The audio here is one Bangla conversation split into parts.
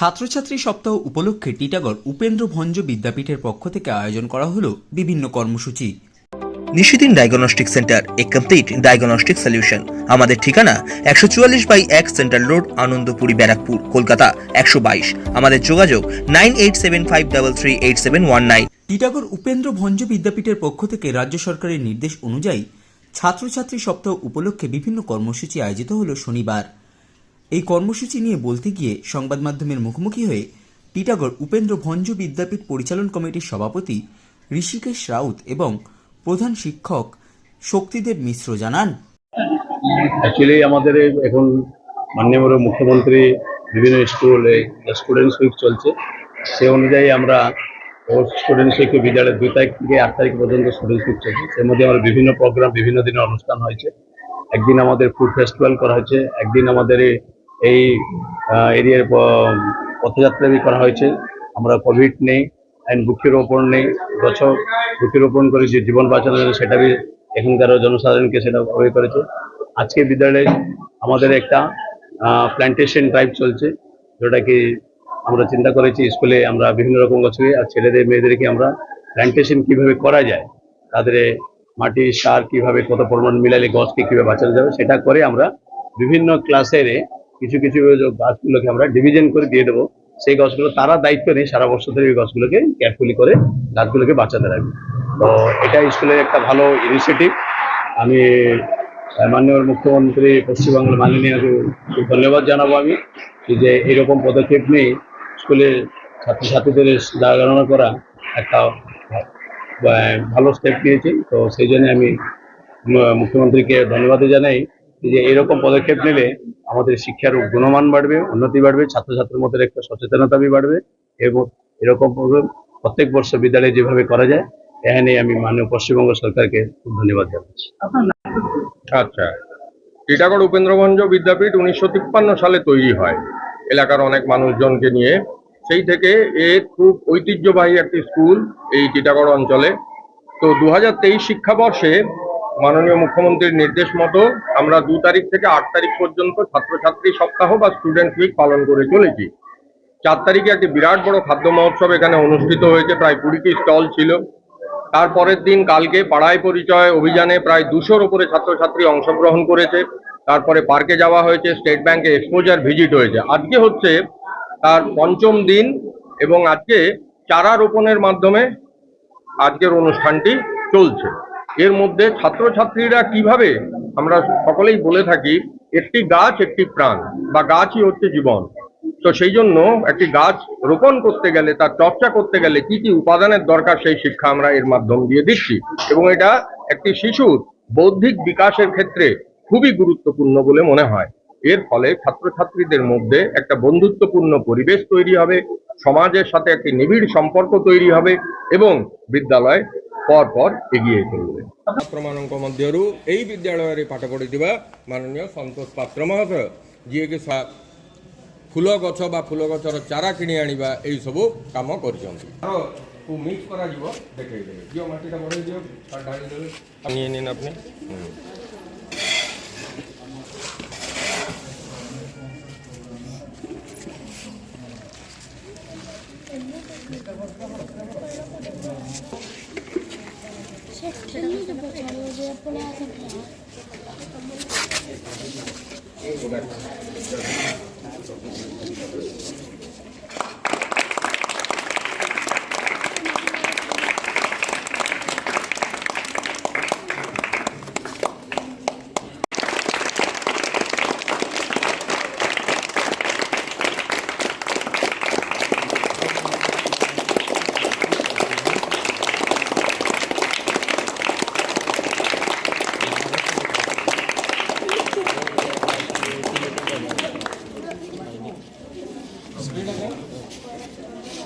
ছাত্রছাত্রী সপ্তাহ উপলক্ষে টিটাগড় উপেন্দ্র ভঞ্জ বিদ্যাপীঠের পক্ষ থেকে আয়োজন করা হলো বিভিন্ন কর্মসূচি। নিশিদিন ডায়াগনস্টিক সেন্টার এ কমপ্লিট ডায়াগনস্টিক সলিউশন আমাদের ঠিকানা একশো চুয়াল্লিশ বাই এক সেন্ট্রাল রোড আনন্দপুরি ব্যারাকপুর কলকাতা একশো বাইশ। আমাদের যোগাযোগ nine eight seven five double three eight seven one nine. Titagarh Upendra Bhanja বিদ্যাপীঠের পক্ষ থেকে রাজ্য সরকারের নির্দেশ অনুযায়ী ছাত্রছাত্রী সপ্তাহ উপলক্ষে বিভিন্ন কর্মসূচি আয়োজিত হলো শনিবার। এই কর্মসূচি নিয়ে বলতে গিয়ে সংবাদ মাধ্যমের মুখোমুখি হয়ে টিটাগড় উপেন্দ্র ভঞ্জ বিদ্যাপীঠ পরিচালন কমিটির সভাপতি ঋষিকেশ রাউত এবং প্রধান শিক্ষক শক্তিদেব মিশ্র জানান। অ্যাকচুয়ালি আমাদের এখন মাননীয় মুখ্যমন্ত্রী, বিভিন্ন স্কুলে স্টুডেন্টস উইক চলছে। সে অনুযায়ী আমরা স্টুডেন্টস উইক বিদ্যালয়ের দুই তারিখ থেকে আট তারিখ পর্যন্ত স্টুডেন্টস উইক চলছে। সে মধ্যে আমরা বিভিন্ন প্রোগ্রাম বিভিন্ন দিনের অনুষ্ঠান হয়েছে। একদিন আমাদের ফুড ফেস্টিভ্যাল করা হয়েছে, একদিন আমাদের এই- এরিয়ার পথযাত্রা করা হয়েছে। আমরা কোভিড নেই অ্যান্ড বৃক্ষরোপণ নেই গছ বৃক্ষরোপণ করে যে জীবন বাঁচানো যায় সেটা এখানকার জনসাধারণকে সেটা অবয় করেছে। আজকে বিদ্যালয়ে আমাদের একটা প্ল্যান্টেশন টাইপ চলছে, যেটা কি আমরা চিন্তা করেছি স্কুলে আমরা বিভিন্ন রকম গাছকে আর ছেলেদের, মেয়েদেরকে আমরা প্ল্যান্টেশন কীভাবে করা যায়, তাদের মাটি, সার কীভাবে কত পরিমাণ মিলালে গছকে কীভাবে বাঁচানো যাবে, সেটা করে আমরা বিভিন্ন ক্লাসের কিছু কিছু গাছগুলোকে আমরা ডিভিশন করে দিয়ে দেবো, সেই গাছগুলো তারা দায়িত্ব নিয়ে সারা বছর ধরে এই গাছগুলোকে কেয়ারফুলি করে গাছগুলোকে বাঁচাতে রাখবে। তো এটা স্কুলের একটা ভালো ইনিশিয়েটিভ আমি মাননীয় মুখ্যমন্ত্রী পশ্চিমবাংলার মাননীয়কে খুব ধন্যবাদ জানাব আমি যে এরকম পদক্ষেপ নিয়ে স্কুলে ছাত্রছাত্রীদের জাগরণ করা একটা ভালো স্টেপ নিয়েছি। তো সেই জন্য আমি মুখ্যমন্ত্রীকে ধন্যবাদ জানাই। যে এরকম পদক্ষেপ নিলে আমাদের শিক্ষার গুণমান বাড়বে, উন্নতি বাড়বে, ছাত্রছাত্রীর মধ্যে একটা সচেতনতা বাড়বে। এবং এরকম প্রত্যেক বর্ষ বিদ্যালয়ে যেভাবে করা যায় এখানে আমি মাননীয় পশ্চিমবঙ্গ সরকারকে খুব ধন্যবাদ জানাচ্ছি। আচ্ছা। টিটাগড় উপেন্দ্রভঞ্জ বিদ্যাপীঠ উনিশশো তিপ্পান্ন সালে তৈরি হয়। এলাকার অনেক মানুষজনকে নিয়ে। সেই থেকে এ খুব ঐতিহ্যবাহী একটি স্কুল এই টিটাগড় অঞ্চলে। তো দু হাজার তেইশ শিক্ষাবর্ষে মাননীয় মুখ্যমন্ত্রীর নির্দেশ মতো আমরা দু তারিখ থেকে আট তারিখ পর্যন্ত ছাত্রছাত্রী সপ্তাহ বা স্টুডেন্ট উইক পালন করে চলেছি। চার তারিখে একটি বিরাট বড় খাদ্য মহোৎসব এখানে অনুষ্ঠিত হয়েছে, প্রায় কুড়িটি স্টল ছিল। তারপরের দিন কালকে পাড়ায় পরিচয় অভিযানে প্রায় দুশোর উপরে ছাত্রছাত্রী অংশগ্রহণ করেছে। তারপরে পার্কে যাওয়া হয়েছে, স্টেট ব্যাংকে এক্সপোজার ভিজিট হয়েছে। আজকে হচ্ছে তার পঞ্চম দিন এবং আজকে চারা রোপণের মাধ্যমে আজকের অনুষ্ঠানটি চলছে। এর মধ্যে ছাত্রছাত্রীরা কীভাবে আমরা সকলেই বলে থাকি, একটি গাছ, একটি প্রাণ, বা গাছই হচ্ছে জীবন। তো সেই জন্য একটি গাছ রোপণ করতে গেলে, তার চর্চা করতে গেলে কি কি উপাদানের দরকার সেই শিক্ষা আমরা এর মাধ্যম দিয়ে দিচ্ছি। এবং এটা একটি শিশুর বৌদ্ধিক বিকাশের ক্ষেত্রে খুবই গুরুত্বপূর্ণ বলে মনে হয়। এর ফলে ছাত্রছাত্রীদের মধ্যে একটা বন্ধুত্বপূর্ণ পরিবেশ তৈরি হবে, সমাজের সাথে একটি নিবিড় সম্পর্ক তৈরি হবে, এবং বিদ্যালয় পর পর এগিয়ে চলবে ଛାତ୍ରମାନଙ୍କ ମଧ୍ୟରୁ ଏହି ବିଦ୍ୟାଳୟରେ ପାଠ ପଢ଼ିଥିବା ମାନନୀୟ ସନ୍ତୋଷ ପାତ୍ର ମହାଶୟ ଯିଏକି ସା- ଫୁଲ ଗଛ ବା ଫୁଲ ଗଛର ଚାରା କିଣି ଆଣିବା ଏହିସବୁ କାମ କରିଛନ୍ତି ତାରକୁ ମିକ୍ସ କରାଯିବ ଦେଖେଇଦେବେ ଦିଅ ମାଟିଟା ବଢ଼େଇ ଦିଅ ତାର ଢାଳି ଦେବେ ନିଏ ନିନ আপনি হুম। Certo, చెప్పారు ఎప్పుడు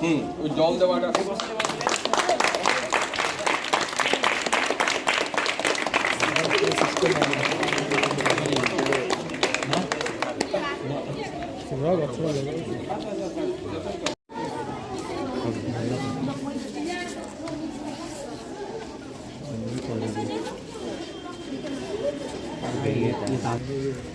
হুম ওই জল দেওয়াটা ये